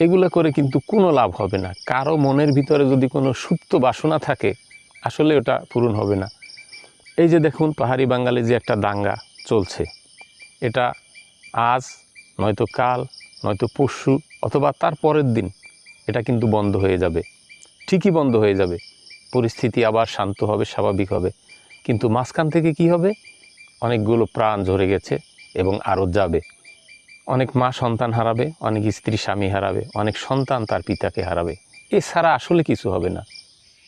এগুলো করে কিন্তু কোনো লাভ হবে না। কারও মনের ভিতরে যদি কোনো সুপ্ত বাসনা থাকে, আসলে ওটা পূরণ হবে না। এই যে দেখুন, পাহাড়ি বাঙালি যে একটা দাঙ্গা চলছে। এটা আজ, নয়তো কাল, নয়তো পরশু অথবা তার পরের দিন এটা কিন্তু বন্ধ হয়ে যাবে। ঠিকই বন্ধ হয়ে যাবে। পরিস্থিতি আবার শান্ত হবে, স্বাভাবিক হবে। কিন্তু মাঝখান থেকে কি হবে? অনেকগুলো প্রাণ ঝরে গেছে এবং আরও যাবে। অনেক মা সন্তান হারাবে, অনেক স্ত্রী স্বামী হারাবে, অনেক সন্তান তার পিতাকে হারাবে। এছাড়া আসলে কিছু হবে না।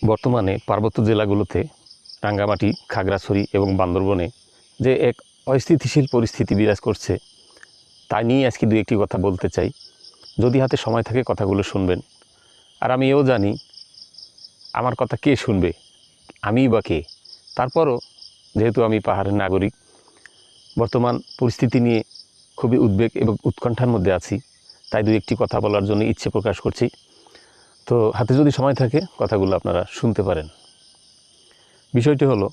বর্তমানে পার্বত্য জেলাগুলোতে রাঙ্গামাটি, খাগড়াছড়ি এবং বান্দরবনে যে এক অস্থিতিশীল পরিস্থিতি বিরাজ করছে, তা নিয়ে আজকে দু একটি কথা বলতে চাই। যদি হাতে সময় থাকে কথাগুলো শুনবেন। আর আমি এও জানি আমার কথা কে শুনবে আমিই বা কে? তারপরও যেহেতু আমি পাহাড়ের নাগরিক, বর্তমান পরিস্থিতি নিয়ে খুবই উদ্বেগ এবং উৎকণ্ঠার মধ্যে আছি। তাই দু একটি কথা বলার জন্য ইচ্ছে প্রকাশ করছি। তো হাতে যদি সময় থাকে, কথাগুলো আপনারা শুনতে পারেন। বিষয়টি হলো,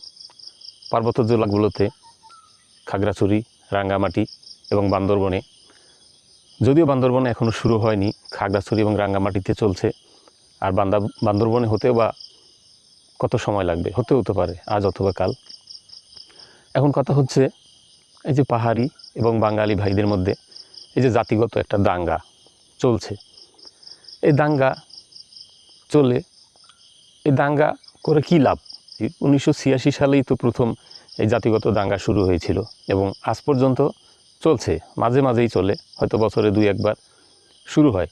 পার্বত্য জেলাগুলোতে খাগড়াছড়ি, রাঙ্গামাটি এবং বান্দরবনে, যদিও বান্দরবনে এখনও শুরু হয়নি, খাগড়াছড়ি এবং রাঙ্গামাটিতে চলছে, আর বান্দা, বান্দরবনে হতেও বা কত সময় লাগবে? হতেও হতে পারে, আজ অথবা কাল। এখন কথা হচ্ছে, এই যে পাহাড়ি এবং বাঙালি ভাইদের মধ্যে এই যে জাতিগত একটা দাঙ্গা চলছে। এই দাঙ্গা চলে, এই দাঙ্গা করে কি লাভ? উনিশশো ছিয়াশি সালেই তো প্রথম এই জাতিগত দাঙ্গা শুরু হয়েছিল এবং আজ পর্যন্ত চলছে, মাঝে মাঝেই চলে, হয়তো বছরে দুই একবার শুরু হয়।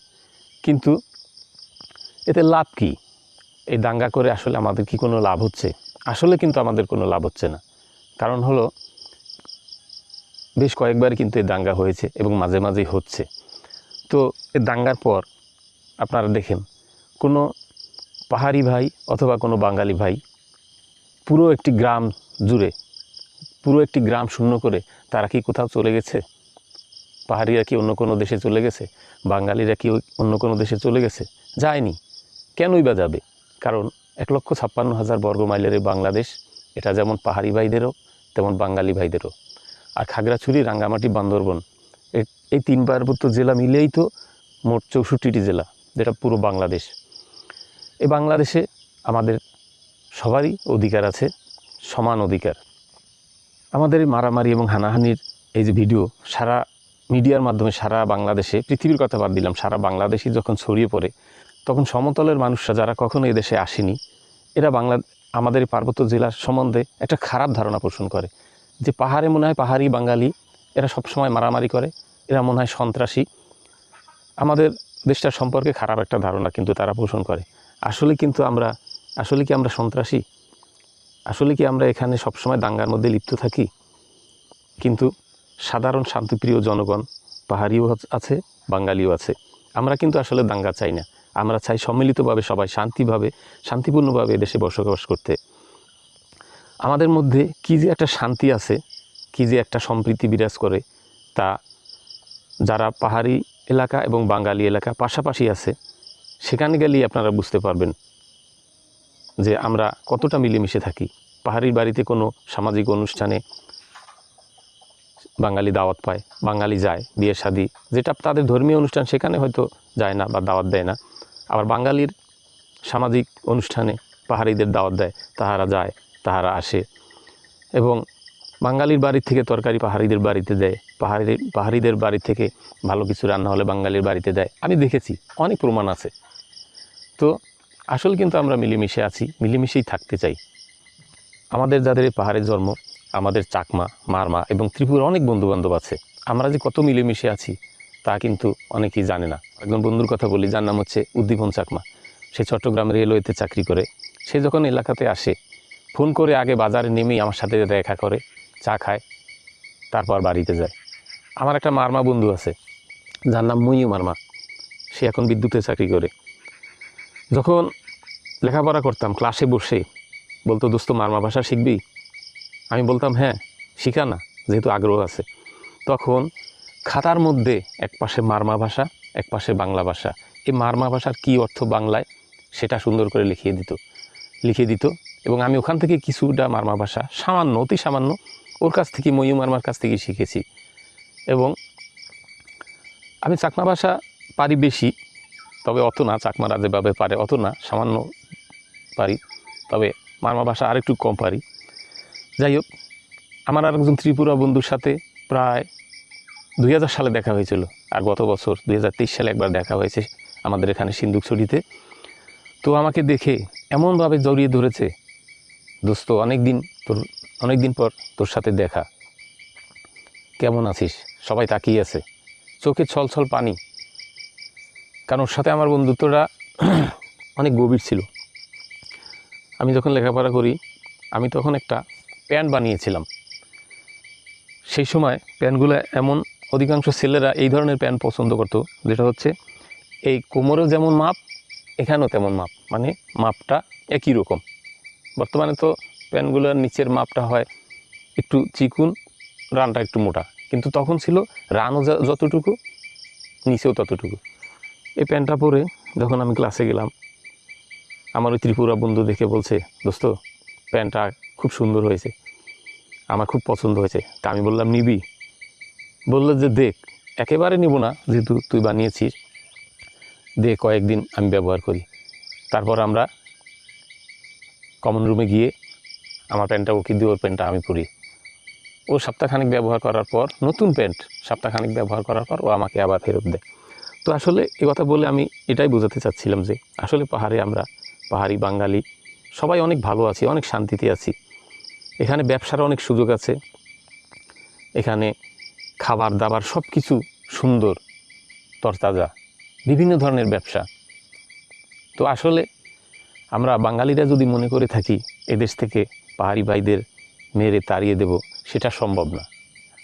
কিন্তু এতে লাভ কি? এই দাঙ্গা করে আসলে আমাদের কি কোনো লাভ হচ্ছে? আসলে কিন্তু আমাদের কোনো লাভ হচ্ছে না। কারণ হলো বেশ কয়েকবার কিন্তু এই দাঙ্গা হয়েছে এবং মাঝে মাঝেই হচ্ছে। তো এই দাঙ্গার পর আপনারা দেখেন, কোনো পাহাড়ি ভাই অথবা কোনো বাঙালি ভাই পুরো একটি গ্রাম জুড়ে, পুরো একটি গ্রাম শূন্য করে তারা কি কোথাও চলে গেছে? পাহাড়িরা কি অন্য কোনো দেশে চলে গেছে? বাঙালিরা কি অন্য কোনো দেশে চলে গেছে? যায়নি। কেনই বা যাবে? কারণ এক লক্ষ ছাপ্পান্ন হাজার বর্গ মাইলের বাংলাদেশ, এটা যেমন পাহাড়ি ভাইদেরও, তেমন বাঙালি ভাইদেরও। আর খাগড়াছড়ি, রাঙ্গামাটি, বান্দরবন। এই তিন পার্বত্য জেলা মিলেই তো মোট চৌষট্টিটি জেলা, যেটা পুরো বাংলাদেশ। এই বাংলাদেশে আমাদের সবারই অধিকার আছে, সমান অধিকার। আমাদের এই মারামারি এবং হানাহানির এই যে ভিডিও, সারা মিডিয়ার মাধ্যমে সারা বাংলাদেশে, পৃথিবীর কথা বাদ দিলাম, সারা বাংলাদেশই যখন ছড়িয়ে পড়ে, তখন সমতলের মানুষরা যারা কখনো এদেশে আসেনি, এরা বাংলা, আমাদের পার্বত্য জেলার সম্বন্ধে একটা খারাপ ধারণা পোষণ করে। যে পাহাড়ে মনে হয় পাহাড়ি বাঙালি, এরা সবসময় মারামারি করে, এরা মনে হয় সন্ত্রাসী। আমাদের দেশটার সম্পর্কে খারাপ একটা ধারণা কিন্তু তারা পোষণ করে। আসলে কিন্তু আমরা, আসলে কি আমরা সন্ত্রাসী? আসলে কি আমরা এখানে সবসময় দাঙ্গার মধ্যে লিপ্ত থাকি? কিন্তু সাধারণ শান্তিপ্রিয় জনগণ পাহাড়িও আছে বাঙালিও আছে। আমরা কিন্তু আসলে দাঙ্গা চাই না। আমরা চাই সম্মিলিতভাবে সবাই শান্তিভাবে, শান্তিপূর্ণভাবে দেশে বসবাস করতে। আমাদের মধ্যে কী যে একটা শান্তি আছে, কী যে একটা সম্প্রীতি বিরাজ করে, তা যারা পাহাড়ি এলাকা এবং বাঙালি এলাকা পাশাপাশি আছে, সেখানে গেলেই আপনারা বুঝতে পারবেন যে আমরা কতটা মিলেমিশে থাকি। পাহাড়ির বাড়িতে কোনো সামাজিক অনুষ্ঠানে বাঙালি দাওয়াত পায়, বাঙালি যায়, বিয়ে শাদি, যেটা তাদের ধর্মীয় অনুষ্ঠান সেখানে হয়তো যায় না বা দাওয়াত দেয় না। আবার বাঙালির সামাজিক অনুষ্ঠানে পাহাড়িদের দাওয়াত দেয়, তাহারা যায়। তাহারা আসে এবং বাঙালির বাড়ি থেকে তরকারি পাহাড়িদের বাড়িতে দেয়। পাহাড়ি পাহাড়িদের বাড়ি থেকে ভালো কিছু রান্না হলে বাঙালির বাড়িতে দেয়। আমি দেখেছি, অনেক প্রমাণ আছে। তো আসল কিন্তু আমরা মিলেমিশে আছি, মিলেমিশেই থাকতে চাই। আমাদের যাদের এই পাহাড়ে জন্ম, আমাদের চাকমা, মারমা এবং ত্রিপুরা অনেক বন্ধুবান্ধব আছে। আমরা যে কত মিলেমিশে আছি, তা কিন্তু অনেকেই জানে না। একজন বন্ধুর কথা বলি, যার নাম হচ্ছে উদ্দীপন চাকমা। সে চট্টগ্রাম রেলওয়েতে চাকরি করে। সে যখন এলাকাতে আসে ফোন করে আগে বাজারে নেমেই আমার সাথে দেখা করে, চা খায়, তারপর বাড়িতে যায়। আমার একটা মারমা বন্ধু আছে, যার নাম মুইও মারমা। সে এখন বিদ্যুতে চাকরি করে। যখন লেখাপড়া করতাম ক্লাসে বসে বলতো, দোস্ত, মারমা ভাষা শিখবি? আমি বলতাম হ্যাঁ শিখা না, যেহেতু আগ্রহ আছে। তখন খাতার মধ্যে এক পাশে মারমা ভাষা, এক পাশে বাংলা ভাষা। এই মারমা ভাষার কী অর্থ বাংলায়, সেটা সুন্দর করে লিখিয়ে দিত। লিখে দিত এবং আমি ওখান থেকে কিছুটা মারমা ভাষা, সামান্য, অতি সামান্য, ওর কাছ থেকে ময়ূ মারমার কাছ থেকে শিখেছি। এবং আমি চাকমা ভাষা পারি বেশি, তবে অত না চাকমারা যেভাবে পারে, অত না, সামান্য পারি, তবে মারমা ভাষা আরেকটু কম পারি। যাই হোক, আমার আরেকজন ত্রিপুরা বন্ধুর সাথে প্রায় দুই হাজার সালে দেখা হয়েছিল, আর গত বছর দুই হাজার তেইশ সালে একবার দেখা হয়েছে আমাদের এখানে সিন্দুকছড়িতে তো আমাকে দেখে এমনভাবে জড়িয়ে ধরেছে দোস্ত অনেক দিন তোর অনেক দিন পর তোর সাথে দেখা। কেমন আছিস? সবাই তাকিয়ে আছে। চোখে ছল ছল পানি। কারণ ওর সাথে আমার বন্ধুত্বটা অনেক গভীর ছিল। আমি যখন লেখাপড়া করি, আমি তখন একটা প্যান্ট বানিয়েছিলাম। সেই সময় প্যান্টগুলো এমন, অধিকাংশ ছেলেরা এই ধরনের প্যান্ট পছন্দ করতো, যেটা হচ্ছে এই কোমরেও যেমন মাপ, এখানেও তেমন মাপ। মানে মাপটা একই রকম। বর্তমানে তো প্যান্টগুলোর নিচের মাপটা হয় একটু চিকুন, রানটা একটু মোটা। কিন্তু তখন ছিল রানও যতটুকু, নিচেও ততটুকু। এই প্যান্টটা পরে যখন আমি ক্লাসে গেলাম, আমার ওই ত্রিপুরা বন্ধু দেখে বলছে, দোস্ত প্যান্টটা খুব সুন্দর হয়েছে। আমার খুব পছন্দ হয়েছে। তা আমি বললাম, নিবি? বলল যে, দেখ, একেবারে নিব না, যেহেতু তুই বানিয়েছিস। দে, কয়েকদিন আমি ব্যবহার করি। তারপর আমরা কমন রুমে গিয়ে আমার প্যান্টটা ওকে দিয়ে ওর প্যান্টটা আমি পরি। ও সপ্তাহখানিক ব্যবহার করার পর, নতুন প্যান্ট সপ্তাহখানিক ব্যবহার করার পর, ও আমাকে আবার ফেরত দেয়। তো আসলে এ কথা বলে আমি এটাই বোঝাতে চাচ্ছিলাম যে, আসলে পাহাড়ে আমরা, পাহাড়ি বাঙালি, সবাই অনেক ভালো আছি, অনেক শান্তিতে আছি। এখানে ব্যবসার অনেক সুযোগ আছে। এখানে খাবার দাবার সব কিছু সুন্দর, তরতাজা, বিভিন্ন ধরনের ব্যবসা। তো আসলে আমরা বাঙালিরা যদি মনে করে থাকি, এদেশ থেকে পাহাড়ি ভাইদের মেরে তাড়িয়ে দেব, সেটা সম্ভব না।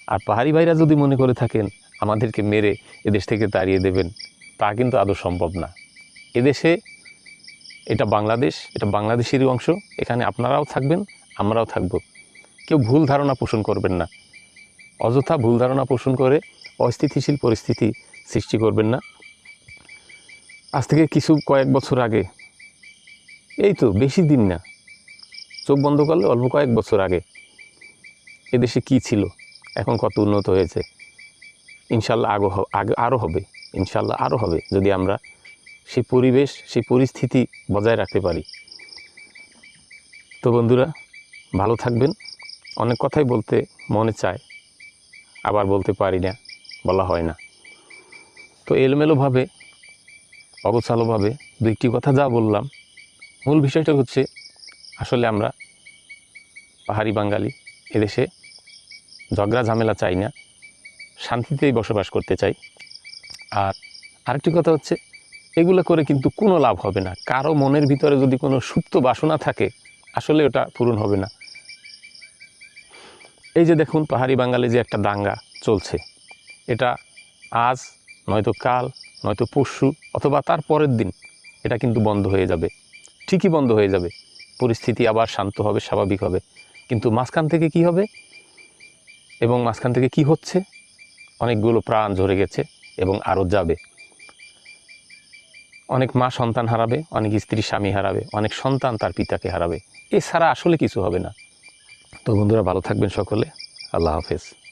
আর পাহাড়ি ভাইরা যদি মনে করে থাকেন, আমাদেরকে মেরে এদেশ থেকে তাড়িয়ে দেবেন, তা কিন্তু আদৌ সম্ভব না। এদেশে এটা বাংলাদেশ, এটা বাংলাদেশেরই অংশ, এখানে আপনারাও থাকবেন, আমরাও থাকব। কেউ ভুল ধারণা পোষণ করবেন না। অযথা ভুল ধারণা পোষণ করে অস্থিতিশীল পরিস্থিতি সৃষ্টি করবেন না। আজ থেকে কিছু কয়েক বছর আগে এই তো বেশি দিন না। চোখ বন্ধ করলে অল্প কয়েক বছর আগে। এদেশে কি ছিল? এখন কত উন্নত হয়েছে? ইনশাল্লাহ আগো আগে আরও হবে। ইনশাল্লাহ আরও হবে যদি আমরা সেই পরিবেশ সেই পরিস্থিতি বজায় রাখতে পারি। তো বন্ধুরা, ভালো থাকবেন। অনেক কথাই বলতে মনে চায়, আবার বলতে পারি না, বলা হয় না। তো এলোমেলোভাবে, অগোছালোভাবে দুইটি কথা যা বললাম মূল বিষয়টা হচ্ছে আসলে আমরা পাহাড়ি বাঙালি, এদেশে ঝগড়া, ঝামেলা চাই না, শান্তিতেই বসবাস করতে চাই। আর আরেকটি কথা হচ্ছে, এগুলো করে কিন্তু কোনো লাভ হবে না। কারও মনের ভিতরে যদি কোনো সুপ্ত বাসনা থাকে, আসলে ওটা পূরণ হবে না। এই যে দেখুন, পাহাড়ি বাঙালি যে একটা দাঙ্গা চলছে, এটা আজ, নয়তো কাল, নয়তো পরশু, অথবা তার পরের দিন, এটা কিন্তু বন্ধ হয়ে যাবে। ঠিকই বন্ধ হয়ে যাবে। পরিস্থিতি আবার শান্ত হবে, স্বাভাবিক হবে। কিন্তু মাঝখান থেকে কি হবে? এবং মাঝখান থেকে কি হচ্ছে? অনেকগুলো প্রাণ ঝরে গেছে এবং আরও যাবে। অনেক মা সন্তান হারাবে, অনেক স্ত্রী স্বামী হারাবে, অনেক সন্তান তার পিতাকে হারাবে। এছাড়া আসলে কিছু হবে না। তো বন্ধুরা, ভালো থাকবেন সকলে। আল্লাহ হাফেজ।